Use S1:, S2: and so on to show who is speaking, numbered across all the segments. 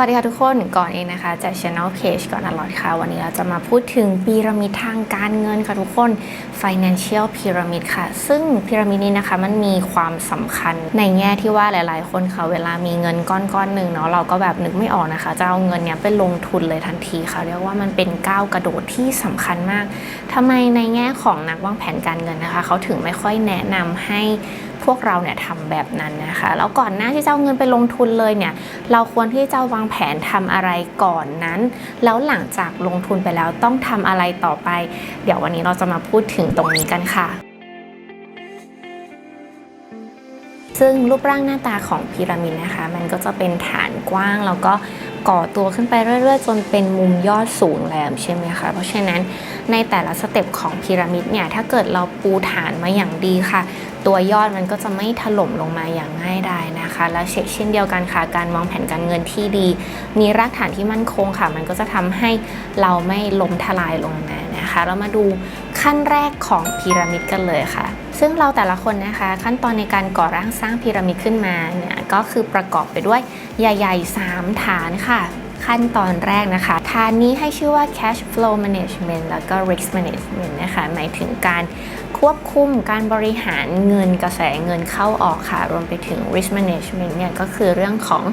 S1: วัสดีค่ะทุกคนก่อนเองนะคะจาก Channel Page ก่อนอร่อยค่ะ วันนี้เราจะมาพูดถึงพีระมิดทางการเงินค่ะทุกคน Financial Pyramid ค่ะ ซึ่งพีระมิดนี้นะคะมันมีความสำคัญในแง่ที่ว่าหลาย ๆ คนค่ะเวลามีเงินก้อนก้อนหนึ่งเนาะเราก็แบบนึกไม่ออกนะคะ จะเอาเงินเนี้ยไปลงทุนเลยทันทีค่ะเรียกว่ามันเป็นก้าวกระโดดที่สำคัญมากทำไมในแง่ของนักวางแผนการเงินนะคะเขาถึงไม่ค่อยแนะนำให้พวกเราเนี่ยทำแบบนั้นนะคะแล้วก่อนหน้าที่จะเอาเงินไปลงทุนเลยเนี่ยเราควรที่จะวางแผนทำอะไรก่อนนั้น แล้วหลังจากลงทุนไปแล้วต้องทำอะไรต่อไป เดี๋ยววันนี้เราจะมาพูดถึงตรงนี้กันค่ะซึ่งรูปร่างหน้าตาของพีระมิดนะคะ มันก็จะเป็นฐานกว้างแล้วก็ ก่อตัวขึ้นไปเรื่อยๆ จนเป็นมุมยอดสูงแหลมใช่ไหมคะ เพราะฉะนั้นในแต่ละสเต็ปของพีระมิดเนี่ยถ้าเกิดเราปูฐานมาอย่างดีค่ะ ตัวยอดมันก็จะไม่ถล่มลงมาอย่างง่ายดายนะคะ แล้วเช็คเช่นเดียวกันค่ะการวางแผนการเงินที่ดี มีรากฐานที่มั่นคงค่ะ มันก็จะทำให้เราไม่ล้มทลายลงมานะคะ เรามาดูขั้นแรกของพีระมิดกันเลยค่ะ ซึ่งเราแต่ละคนนะคะ ขั้นตอนในการก่อร่างสร้างพีระมิดขึ้นมาเนี่ยก็คือประกอบไปด้วยใหญ่ๆ 3 ฐานค่ะ ขั้นตอนแรกนะคะ ฐานนี้ให้ชื่อว่า cash flow management แล้วก็ risk management นะคะ หมายถึงการควบคุมการบริหารเงินกระแสเงินเข้าออกค่ะ รวมไปถึง risk management เนี่ยก็คือเรื่องของ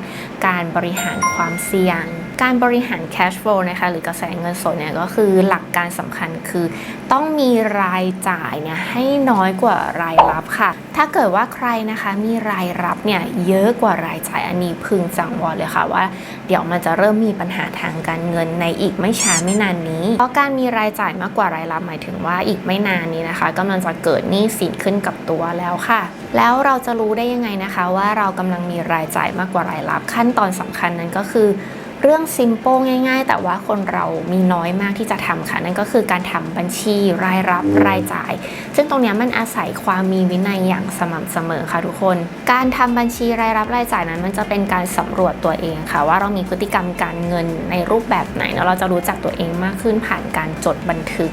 S1: การบริหารความเสี่ยง การบริหาร cash flow นะคะหรือกระแสเงินสดเนี่ยก็คือหลักการสำคัญคือ ต้องมีรายจ่ายเนี่ยให้น้อยกว่ารายรับค่ะ ถ้าเกิดว่าใครนะคะมีรายรับเนี่ยเยอะกว่ารายจ่ายอันนี้พึงจังวรเลยค่ะว่า เดี๋ยวมันจะเริ่มมีปัญหาทางการเงินในอีกไม่ช้าไม่นานนี้ เพราะการมีรายจ่ายมากกว่ารายรับหมายถึงว่าอีกไม่นานนี้นะคะกำลังจะเกิดหนี้สินขึ้นกับตัวแล้วค่ะ แล้วเราจะรู้ได้ยังไงนะคะว่าเรากำลังมีรายจ่ายมากกว่ารายรับขั้นตอนสำคัญนั้นก็คือ เรื่องซิม p ป e ง่าย ๆ แต่ว่าคนเรามีน้อยมากที่จะทำค่ะ นั่นก็คือการทำบัญชีรายรับรายจ่าย ซึ่งตรงเนี้ยมันอาศัยความมีวินัยอย่างสม่ำเสมอค่ะทุกคน การทำบัญชีรายรับรายจ่ายนั้น มันจะเป็นการสำรวจตัวเองค่ะ ว่าเรามีพฤติกรรมการเงินในรูปแบบไหนแล้วเราจะรู้จักตัวเองมากขึ้นผ่านการจดบันทึก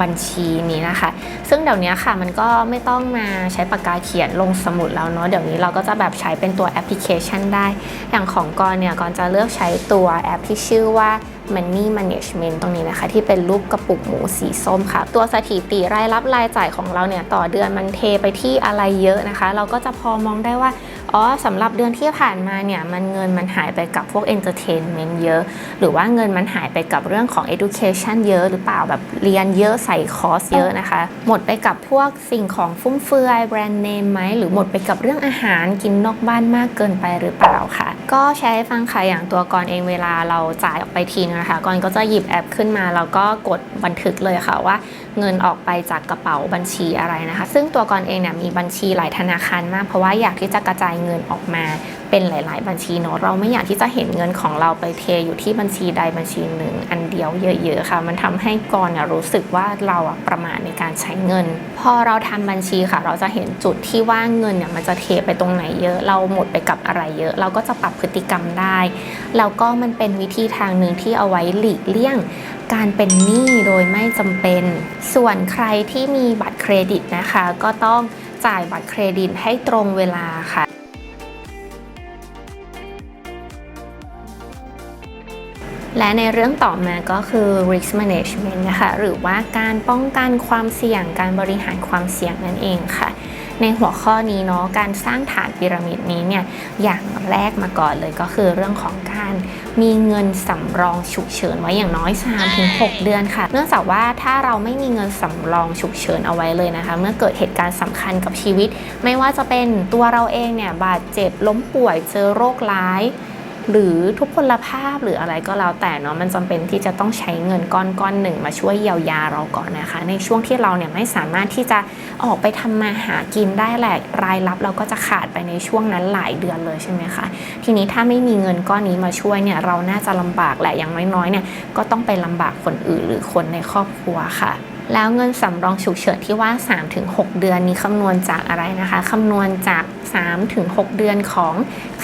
S1: บัญชีนี้นะคะ ซึ่งเดี๋ยวนี้ค่ะมันก็ไม่ต้องมาใช้ปากกาเขียนลงสมุดแล้วเนาะเดี๋ยวนี้เราก็จะแบบใช้เป็นตัวแอปพลิเคชันได้ อย่างของกรเนี่ยกรจะเลือกใช้ตัวแอปที่ชื่อว่า Money Management ตรงนี้นะคะ ที่เป็นรูปกระปุกหมูสีส้มค่ะ ตัวสถิติรายรับรายจ่ายของเราเนี่ยต่อเดือนมันเทไปที่อะไรเยอะนะคะ เราก็จะพอมองได้ว่า อ๋อสำหรับเดือนที่ผ่านมาเนี่ยมันเงินมันหายไปกับพวก Entertainment เยอะ หรือว่าเงินมันหายไปกับเรื่องของ Education เยอะหรือเปล่าแบบเรียนเยอะใส่คอร์สเยอะนะคะ หมดไปกับพวกสิ่งของฟุ่มเฟือยแบรนด์เนมไหมหรือหมดไปกับเรื่องอาหารกินนอกบ้านมากเกินไปหรือเปล่าค่ะ ก็ใช้ให้ฟังค่ะอย่างตัวกรเองเวลาเราจ่ายออกไปทีนึงนะคะกรก็จะหยิบแอปขึ้นมาแล้วก็กดบันทึกเลยค่ะว่าเงินออกไปจากกระเป๋าบัญชีอะไรนะคะ ซึ่งตัวกรเองเนี่ยมีบัญชีหลายธนาคารมากเพราะว่าอยากที่จะกระจายเงินออกมาเป็นหลาย ๆ บัญชีเนาะเราไม่อยากที่จะเห็นเงินของเราไปเทอยู่ที่บัญชีใดบัญชีหนึ่ง อันเดียวเยอะ ๆ ค่ะ มันทำให้กรเนี่ยรู้สึกว่าเราอะประมาทในการใช้เงิน พอเราทำบัญชีค่ะ เราจะเห็นจุดที่ว่าเงินเนี่ยมันจะเทไปตรงไหนเยอะ เราหมดไปกับอะไรเยอะ เราก็จะปรับพฤติกรรมได้แล้วก็มันเป็นวิธีทางหนึ่งที่เอาไว้หลีกเลี่ยงการเป็นหนี้โดยไม่จำเป็น ส่วนใครที่มีบัตรเครดิตนะคะ ก็ต้องจ่ายบัตรเครดิตให้ตรงเวลาค่ะ และในเรื่องต่อมาก็คือ risk management นะคะ หรือว่าการป้องกันความเสี่ยง การบริหารความเสี่ยงนั่นเองค่ะ ในหัวข้อนี้เนาะ การสร้างฐานพีระมิดนี้เนี่ย อย่างแรกมาก่อนเลยก็คือเรื่องของการมีเงินสำรองฉุกเฉินไว้อย่างน้อย 3-6 เดือนค่ะ เนื่องจากว่าถ้าเราไม่มีเงินสำรองฉุกเฉินเอาไว้เลยนะคะ เมื่อเกิดเหตุการณ์สำคัญกับชีวิต ไม่ว่าจะเป็นตัวเราเองเนี่ยบาดเจ็บล้มป่วยเจอโรคร้าย หรือทุพพลภาพหรืออะไรก็แล้วแต่เนาะมันจำเป็นที่จะต้องใช้เงินก้อนก้อนหนึ่ง มาช่วยเยียวยาเราก่อนนะคะ ในช่วงที่เราเนี่ยไม่สามารถที่จะออกไปทำมาหากินได้แหละรายรับเราก็จะขาดไปในช่วงนั้นหลายเดือนเลยใช่ไหมคะทีนี้ถ้าไม่มีเงินก้อนนี้มาช่วยเนี่ยเราน่าจะลำบากแหละอย่างน้อยๆเนี่ยก็ต้องไปลำบากคนอื่นหรือคนในครอบครัวค่ะ แล้วเงินสำรองฉุกเฉินที่ว่า 3-6 เดือนนี้คำนวณจากอะไรนะคะคำนวณจาก 3-6 เดือนของ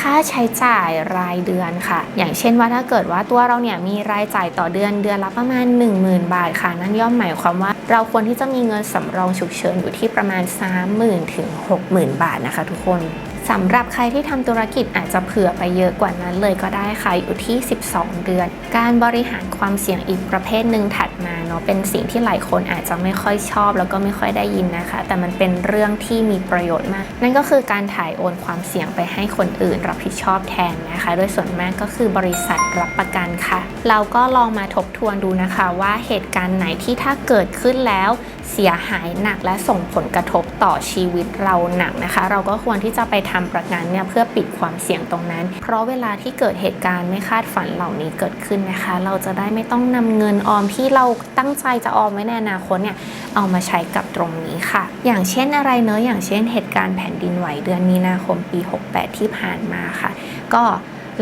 S1: ค่าใช้จ่ายรายเดือนค่ะ อย่างเช่นว่าถ้าเกิดว่าตัวเราเนี่ยมีรายจ่ายต่อเดือนเดือนละประมาณ 10,000 บาทค่ะ นั่นย่อมหมายความว่าเราควรที่จะมีเงินสำรองฉุกเฉินอยู่ที่ประมาณ 30,000ถึง60,000 บาทนะคะทุกคน สำหรับใครที่ทำธุรกิจอาจจะเผื่อไปเยอะกว่านั้นเลยก็ได้ค่ะอยู่ที่ 12 เดือน การบริหารความเสี่ยงอีกประเภทหนึ่งถัดมาเนาะเป็นสิ่งที่หลายคนอาจจะไม่ค่อยชอบ แล้วก็ไม่ค่อยได้ยินนะคะ แต่มันเป็นเรื่องที่มีประโยชน์มาก นั่นก็คือการถ่ายโอนความเสี่ยงไปให้คนอื่นรับผิดชอบแทนนะคะ โดยส่วนมากก็คือบริษัทรับประกันค่ะ เราก็ลองมาทบทวนดูนะคะว่าเหตุการณ์ไหนที่ถ้าเกิดขึ้นแล้ว เสียหายหนักและส่งผลกระทบต่อชีวิตเราหนักนะคะ เราก็ควรที่จะไปทำประกันเนี่ยเพื่อปิดความเสี่ยงตรงนั้น เพราะเวลาที่เกิดเหตุการณ์ไม่คาดฝันเหล่านี้เกิดขึ้นนะคะ เราจะได้ไม่ต้องนำเงินออมที่เราตั้งใจจะออมไว้ในอนาคตเนี่ยเอามาใช้กับตรงนี้ค่ะ อย่างเช่นอะไรเนอะอย่างเช่นเหตุการณ์แผ่นดินไหวเดือนมีนาคมปี 68 ที่ผ่านมาค่ะ ก็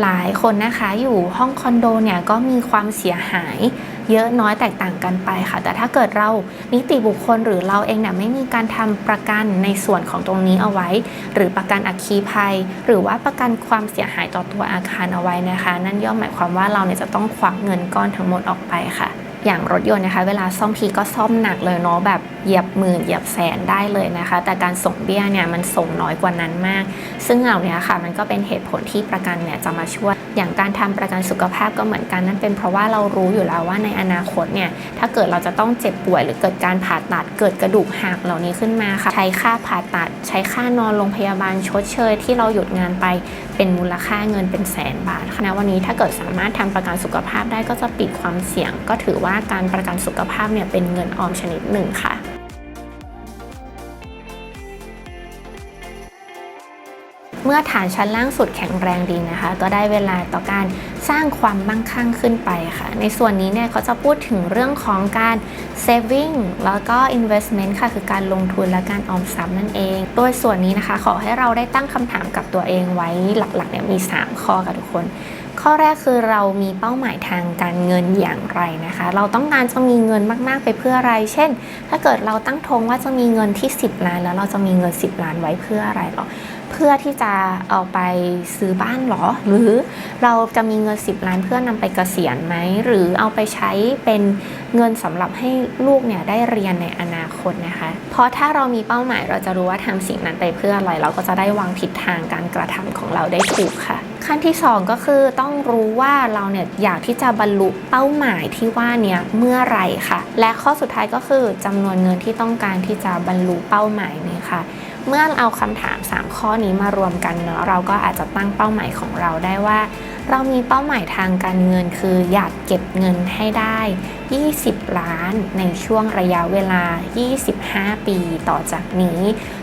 S1: หลายคนนะคะอยู่ห้องคอนโดเนี่ยก็มีความเสียหาย เยอะน้อยแตกต่างกันไปค่ะ แต่ถ้าเกิดเรานิติบุคคลหรือเราเองเนี่ยไม่มีการทำประกันในส่วนของตรงนี้เอาไว้ หรือประกันอัคคีภัย หรือว่าประกันความเสียหายต่อตัวอาคารเอาไว้นะคะ นั่นย่อมหมายความว่าเราเนี่ยจะต้องควักเงินก้อนทั้งหมดออกไปค่ะ อย่างรถยนต์นะคะ เวลาซ่อมทีก็ซ่อมหนักเลยเนาะแบบเหยียบหมื่นเหยียบแสนได้เลยนะคะ แต่การส่งเบี้ยเนี่ยมันส่งน้อยกว่านั้นมาก ซึ่งเหล่านี้ค่ะ มันก็เป็นเหตุผลที่ประกันเนี่ยจะมาช่วยอย่างการทำประกันสุขภาพก็เหมือนกันนั่นเป็นเพราะว่าเรารู้อยู่แล้วว่าในอนาคตเนี่ยถ้าเกิดเราจะต้องเจ็บป่วย หรือเกิดการผ่าตัดเกิดกระดูกหักเหล่านี้ขึ้นมาค่ะ ใช้ค่าผ่าตัด ใช้ค่านอนโรงพยาบาลชดเชยที่เราหยุดงานไป เป็นมูลค่าเงินเป็นแสนบาทค่ะณวันนี้ถ้าเกิดสามารถทำประกันสุขภาพได้ก็จะปิดความเสี่ยง ก็ถือว่าการประกันสุขภาพเนี่ยเป็นเงินออมชนิดหนึ่งค่ะ เมื่อฐานชั้นล่างสุดแข็งแรงดีนะคะ ก็ได้เวลาต่อการสร้างความมั่งคั่งขึ้นไปค่ะ ในส่วนนี้เนี่ยเขาจะพูดถึงเรื่องของการ saving แล้วก็ investment ค่ะ คือการลงทุนและการออมทรัพย์นั่นเองโดยส่วนนี้นะคะ ขอให้เราได้ตั้งคำถามกับตัวเองไว้หลักๆเนี่ยมี 3 ข้อค่ะทุกคนข้อแรกคือเรามีเป้าหมายทางการเงินอย่างไรนะคะ เราต้องการจะมีเงินมากๆไปเพื่ออะไร เช่น ถ้าเกิดเราตั้งธงว่าจะมีเงินที่ 10 ล้าน แล้วเราจะมีเงิน 10 ล้านไว้เพื่ออะไรหรอ เพื่อที่จะเอาไปซื้อบ้านหรอ หรือเราจะมีเงิน 10 ล้านเพื่อนำไปเกษียณไหม หรือเอาไปใช้เป็นเงินสำหรับให้ลูกเนี่ยได้เรียนในอนาคตนะคะ เพราะถ้าเรามีเป้าหมายเราจะรู้ว่าทำสิ่งนั้นไปเพื่ออะไร เราก็จะได้วางทิศทางการกระทำของเราได้ถูกค่ะ ขั้นที่ 2 ก็คือต้องรู้ว่าเราเนี่ยอยากที่จะบรรลุเป้าหมายที่ว่าเนี่ยเมื่อไรค่ะ และข้อสุดท้ายก็คือจำนวนเงินที่ต้องการที่จะบรรลุเป้าหมายนี้ค่ะ เมื่อเอาคำถาม 3 ข้อนี้มารวมกันเนาะเราก็อาจจะตั้งเป้าหมายของเราได้ว่า เรามีเป้าหมายทางการเงินคืออยากเก็บเงินให้ได้ 20 ล้านในช่วงระยะเวลา 25 ปีต่อจากนี้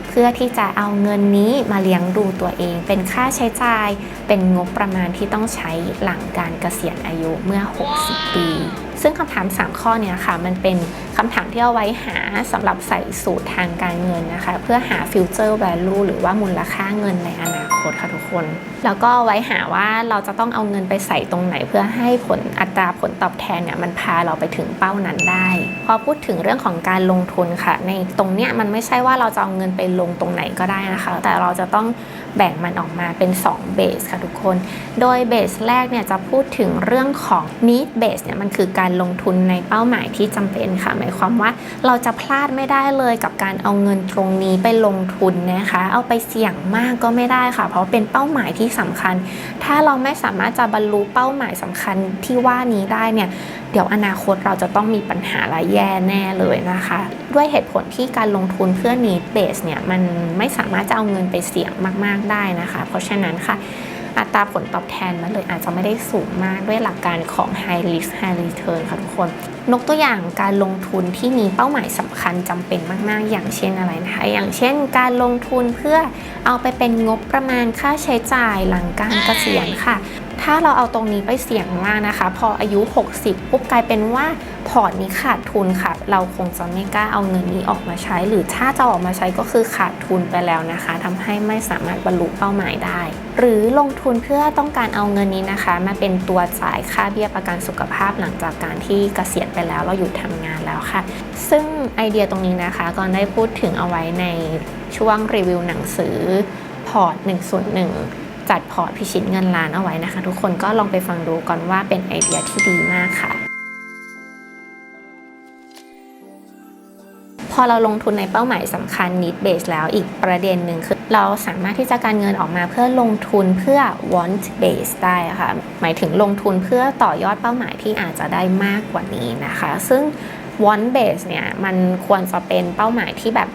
S1: เพื่อที่จะเอาเงินนี้มาเลี้ยงดูตัวเอง เป็นค่าใช้จ่าย เป็นงบประมาณที่ต้องใช้หลังการเกษียณอายุเมื่อ 60 ปี ซึ่งคำถาม 3 ข้อเนี้ยค่ะมันเป็นคำถามที่เอาไว้หาสำหรับใส่สูตรทางการเงินนะคะ เพื่อหา future value หรือว่ามูลค่าเงินในอนาคตค่ะทุกคน แล้วก็ไว้หาว่าเราจะต้องเอาเงินไปใส่ตรงไหน เพื่อให้ผลอัตราผลตอบแทนเนี่ยมันพาเราไปถึงเป้านั้นได้ พอพูดถึงเรื่องของการลงทุนค่ะ ในตรงเนี้ยมันไม่ใช่ว่าเราจะเอาเงินไปลงตรงไหนก็ได้นะคะ แต่เราจะต้อง แบ่งมันออกมาเป็น2เบสค่ะทุกคน โดยเบสแรกเนี่ยจะพูดถึงเรื่องของ need base เนี่ยมันคือการลงทุนในเป้าหมายที่จำเป็นค่ะ หมายความว่าเราจะพลาดไม่ได้เลยกับการเอาเงินตรงนี้ไปลงทุนนะคะ เอาไปเสี่ยงมากก็ไม่ได้ค่ะ เพราะเป็นเป้าหมายที่สำคัญ ถ้าเราไม่สามารถจะบรรลุเป้าหมายสำคัญที่ว่านี้ได้เนี่ย เดี๋ยวอนาคตเราจะต้องมีปัญหาและแย่แน่เลยนะคะ ด้วยเหตุผลที่การลงทุนเพื่อ need base เนี่ยมันไม่สามารถจะเอาเงินไปเสี่ยงมาก ๆได้นะคะ เพราะฉะนั้นค่ะอัตราผลตอบแทนมันเลยอาจจะไม่ได้สูงมากด้วยหลักการของ high risk high return ค่ะทุกคน นกตัวอย่างการลงทุนที่มีเป้าหมายสำคัญจำเป็นมาก ๆ อย่างเช่นอะไรนะคะ อย่างเช่นการลงทุนเพื่อเอาไปเป็นงบประมาณค่าใช้จ่ายหลังการเกษียณค่ะ ถ้าเราเอาตรงนี้ไปเสี่ยงมากนะคะ พออายุ 60 ปุ๊บกลายเป็นว่าพอร์ตนี้ขาดทุนค่ะ เราคงจะไม่กล้าเอาเงินนี้ออกมาใช้ หรือถ้าจะออกมาใช้ก็คือขาดทุนไปแล้วนะคะทำให้ไม่สามารถบรรลุเป้าหมายได้ หรือลงทุนเพื่อต้องการเอาเงินนี้นะคะ มาเป็นตัวจ่ายค่าเบี้ยประกันสุขภาพหลังจากการที่เกษียณไปแล้วเราหยุดทำงานแล้วค่ะ ซึ่งไอเดียตรงนี้นะคะก็ได้พูดถึงเอาไว้ในช่วงรีวิวหนังสือพอร์ต101 จัดพอร์ตพิชิตเงินล้านเอาไว้นะคะ ทุกคนก็ลองไปฟังดูก่อนว่าเป็นไอเดียที่ดีมากค่ะ พอเราลงทุนในเป้าหมายสำคัญ need base แล้วอีกประเด็นหนึ่งคือเราสามารถที่จะการเงินออกมาเพื่อลงทุนเพื่อ want base ได้ค่ะ หมายถึงลงทุนเพื่อต่อยอดเป้าหมายที่อาจจะได้มากกว่านี้นะคะ ซึ่ง want base เนี่ยมันควรจะเป็นเป้าหมายที่แบบ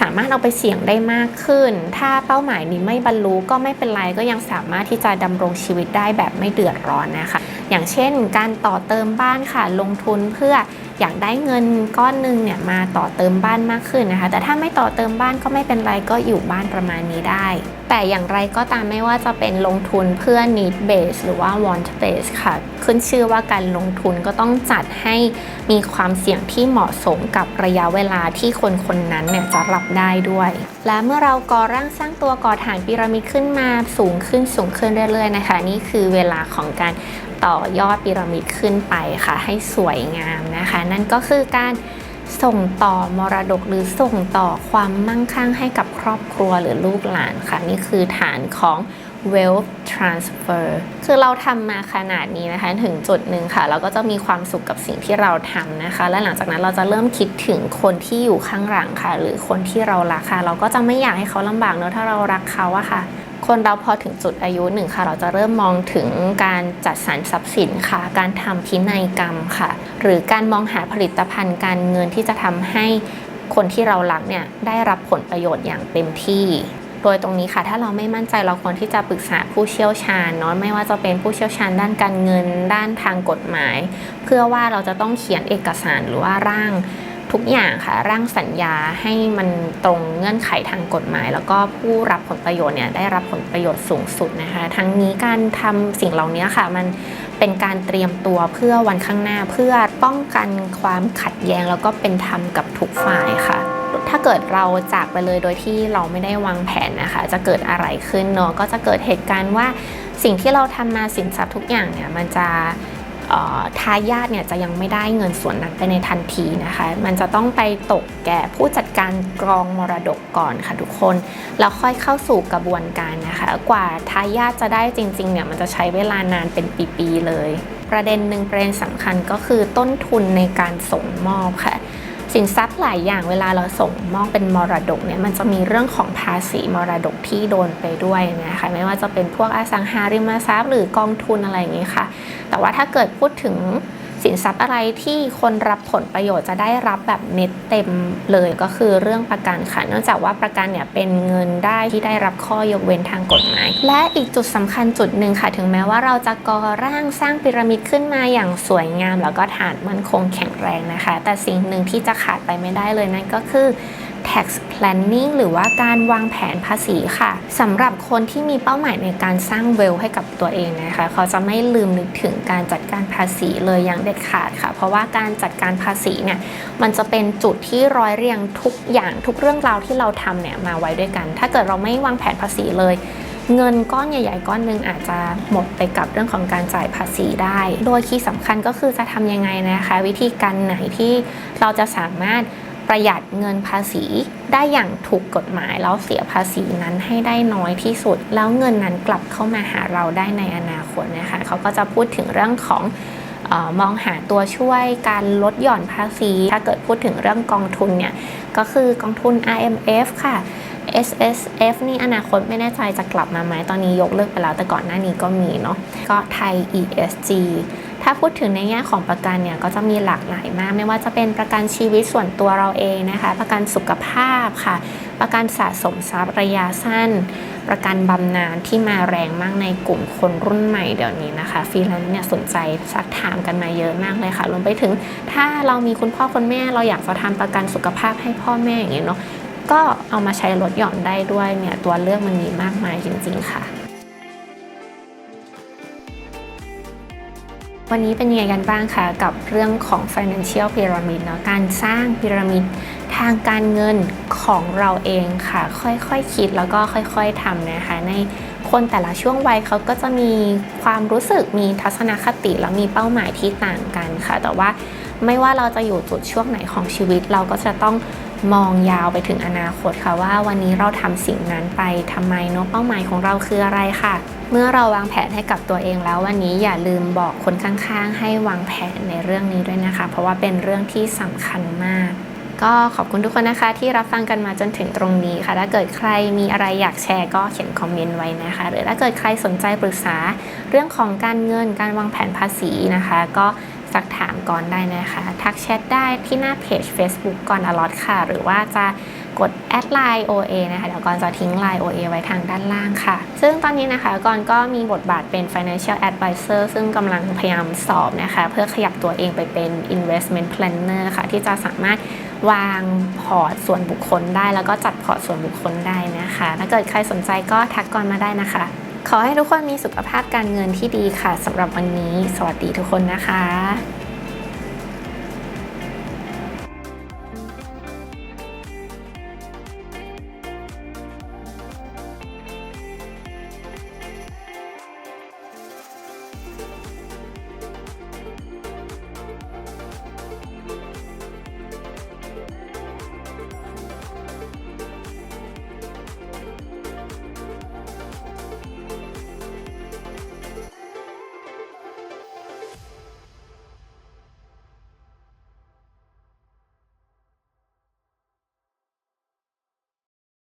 S1: สามารถเอาไปเสี่ยงได้มากขึ้น ถ้าเป้าหมายนี้ไม่บรรลุก็ไม่เป็นไรก็ยังสามารถที่จะดำรงชีวิตได้แบบไม่เดือดร้อนนะคะ อย่างเช่น การต่อเติมบ้านค่ะลงทุนเพื่อ อยากได้เงินก้อนหนึ่งเนี่ยมาต่อเติมบ้านมากขึ้นนะคะ แต่ถ้าไม่ต่อเติมบ้านก็ไม่เป็นไรก็อยู่บ้านประมาณนี้ได้ แต่อย่างไรก็ตามไม่ว่าจะเป็นลงทุนเพื่อ need base หรือว่า want base ค่ะ ขึ้นชื่อว่าการลงทุนก็ต้องจัดให้มีความเสี่ยงที่เหมาะสมกับระยะเวลาที่คนคนนั้นเนี่ยจะรับได้ด้วย และเมื่อเราก่อร่างสร้างตัวก่อฐานพีระมิดขึ้นมาสูงขึ้นสูงขึ้นเรื่อยๆนะคะ นี่คือเวลาของการ ต่อยอดพีระมิดขึ้นไปค่ะ ให้สวยงามนะคะ นั่นก็คือการส่งต่อมรดกหรือส่งต่อความมั่งคั่งให้กับครอบครัวหรือลูกหลานค่ะ นี่คือฐานของ wealth transfer คือเราทำมาขนาดนี้นะคะ ถึงจุดหนึ่งค่ะ เราก็จะมีความสุขกับสิ่งที่เราทำนะคะ และหลังจากนั้นเราจะเริ่มคิดถึงคนที่อยู่ข้างหลังค่ะ หรือคนที่เรารักค่ะ เราก็จะไม่อยากให้เขาลำบากเนอะถ้าเรารักเขาอะค่ะ คนเราพอถึงจุดอายุหนึ่งค่ะ เราจะเริ่มมองถึงการจัดสรรทรัพย์สินค่ะ การทำพินัยกรรมค่ะ หรือการมองหาผลิตภัณฑ์การเงินที่จะทำให้คนที่เรารักเนี่ยได้รับผลประโยชน์อย่างเต็มที่โดยตรงนี้ค่ะ ถ้าเราไม่มั่นใจเราควรที่จะปรึกษาผู้เชี่ยวชาญเนาะไม่ว่าจะเป็นผู้เชี่ยวชาญด้านการเงินด้านทางกฎหมาย เพื่อว่าเราจะต้องเขียนเอกสารหรือว่าร่าง ทุกอย่างค่ะร่างสัญญาให้มันตรงเงื่อนไขทางกฎหมาย แล้วก็ผู้รับผลประโยชน์เนี่ยได้รับผลประโยชน์สูงสุดนะคะ ทั้งนี้การทำสิ่งเหล่านี้ค่ะ มันเป็นการเตรียมตัวเพื่อวันข้างหน้าเพื่อป้องกันความขัดแย้งแล้วก็เป็นธรรมกับทุกฝ่ายค่ะถ้าเกิดเราจากไปเลยโดยที่เราไม่ได้วางแผนนะคะ จะเกิดอะไรขึ้นเนาะก็จะเกิดเหตุการณ์ว่าสิ่งที่เราทำมาสินทรัพย์ทุกอย่างเนี่ยมันจะ ทายาทเนี่ยจะยังไม่ได้เงินส่วนนั้นไปในทันทีนะคะ มันจะต้องไปตกแก่ผู้จัดการกรองมรดกก่อนค่ะทุกคน แล้วค่อยเข้าสู่กระบวนการนะคะ กว่าทายาทจะได้จริงๆเนี่ยมันจะใช้เวลานานเป็นปีๆเลย ประเด็นหนึ่งประเด็นสำคัญก็คือต้นทุนในการส่งมอบค่ะ สินทรัพย์หลายอย่างเวลาเราส่งมอบเป็นมรดกเนี่ยมันจะมีเรื่องของภาษีมรดกที่โดนไปด้วยนะคะไม่ว่าจะเป็นพวกอสังหาริมทรัพย์หรือกองทุนอะไรอย่างนี้ค่ะ แต่ว่าถ้าเกิดพูดถึง สินทรัพย์อะไรที่คนรับผลประโยชน์จะได้รับแบบเน็ตเต็มเลยก็คือเรื่องประกันค่ะเนื่องจากว่าประกันเนี่ยเป็นเงินได้ที่ได้รับข้อยกเว้นทางกฎหมาย และอีกจุดสำคัญจุดหนึ่งค่ะ ถึงแม้ว่าเราจะก่อร่างสร้างพีระมิดขึ้นมาอย่างสวยงาม แล้วก็ฐานมั่นคงแข็งแรงนะคะ แต่สิ่งหนึ่งที่จะขาดไปไม่ได้เลยนั่นก็คือ tax planning หรือว่าการวางแผนภาษีค่ะสำหรับคนที่มีเป้าหมายในการสร้างเวลให้กับตัวเองนะคะเขาจะไม่ลืมนึกถึงการจัดการภาษีเลยอย่างเด็ดขาดค่ะ เพราะว่าการจัดการภาษีเนี่ยมันจะเป็นจุดที่ร้อยเรียงทุกอย่างทุกเรื่องราวที่เราทำเนี่ยมาไว้ด้วยกัน ถ้าเกิดเราไม่วางแผนภาษีเลยเงินก้อนใหญ่ ๆ ก้อนหนึ่งอาจจะหมดไปกับเรื่องของการจ่ายภาษีได้ โดยคีย์สำคัญก็คือจะทำยังไงนะคะ วิธีการไหนที่เราจะสามารถ ประหยัดเงินภาษีได้อย่างถูกกฎหมาย แล้วเสียภาษีนั้นให้ได้น้อยที่สุด แล้วเงินนั้นกลับเข้ามาหาเราได้ในอนาคตนะคะเขาก็จะพูดถึงเรื่องของออมองหาตัวช่วยการลดหย่อนภาษี ถ้าเกิดพูดถึงเรื่องกองทุนเนี่ย ก็คือกองทุน IMF ค่ะ S S F นี่อนาคตไม่แน่ใจจะกลับมาไหมตอนนี้ยกเลิกไปแล้วแต่ก่อนหน้านี้ก็มีเนาะก็ไทย E S G ถ้าพูดถึงในแง่ของประกันเนี่ยก็จะมีหลากหลายมาก ไม่ว่าจะเป็นประกันชีวิตส่วนตัวเราเองนะคะ ประกันสุขภาพค่ะ ประกันสะสมทรัพย์ระยะสั้น ประกันบำนาญที่มาแรงมากในกลุ่มคนรุ่นใหม่เดี๋ยวนี้นะคะฟรีแลนซ์เนี่ยสนใจซักถามกันมาเยอะมากเลยค่ะรวมไปถึง ถ้าเรามีคุณพ่อคุณแม่เราอยากจะทำประกันสุขภาพให้พ่อแม่อย่างเงี้ยเนาะก็เอามาใช้ลดหย่อนได้ด้วยเนี่ยตัวเลือกมันมีมากมายจริง ๆ ค่ะ วันนี้เป็นยังไงกันบ้างคะกับเรื่องของ financial pyramid เนาะการสร้างพีระมิดทางการเงินของเราเองค่ะ ค่อยๆคคิดแล้วก็ค่อยๆทำนะคะ ในคนแต่ละช่วงวัยเขาก็จะมีความรู้สึกมีทัศนคติแล้วมีเป้าหมายที่ต่างกันค่ะ แต่ว่าไม่ว่าเราจะอยู่จุดช่วงไหนของชีวิต เราก็จะต้อง มองยาวไปถึงอนาคตค่ะว่าวันนี้เราทำสิ่งนั้นไปทำไมเนาะเป้าหมายของเราคืออะไรค่ะ เมื่อเราวางแผนให้กับตัวเองแล้ววันนี้อย่าลืมบอกคนข้างๆ ให้วางแผนในเรื่องนี้ด้วยนะคะ เพราะว่าเป็นเรื่องที่สำคัญมาก ก็ขอบคุณทุกคนนะคะ ที่รับฟังกันมาจนถึงตรงนี้ค่ะ ถ้าเกิดใครมีอะไรอยากแชร์ก็เขียนคอมเมนต์ไว้นะคะ หรือถ้าเกิดใครสนใจปรึกษาเรื่องของการเงินการวางแผนภาษีนะคะ ก็ สักถามก่อนได้นะคะ ทักแชทได้ที่หน้าเพจ Facebook ก่อนอลอตค่ะ หรือว่าจะกดแอดไลน์ OA นะคะเดี๋ยวก่อนจะทิ้งไลน์ OA ไว้ทางด้านล่างค่ะ ซึ่งตอนนี้นะคะก่อนก็มีบทบาทเป็น financial advisor ซึ่งกำลังพยายามสอบนะคะ เพื่อขยับตัวเองไปเป็น investment planner ค่ะ ที่จะสามารถวางพอร์ตส่วนบุคคลได้ แล้วก็จัดพอร์ตส่วนบุคคลได้นะคะ ถ้าเกิดใครสนใจก็ทักก่อนมาได้นะคะ ขอให้ทุกคนมีสุขภาพการเงินที่ดีค่ะสำหรับวันนี้ สวัสดีทุกคนนะคะ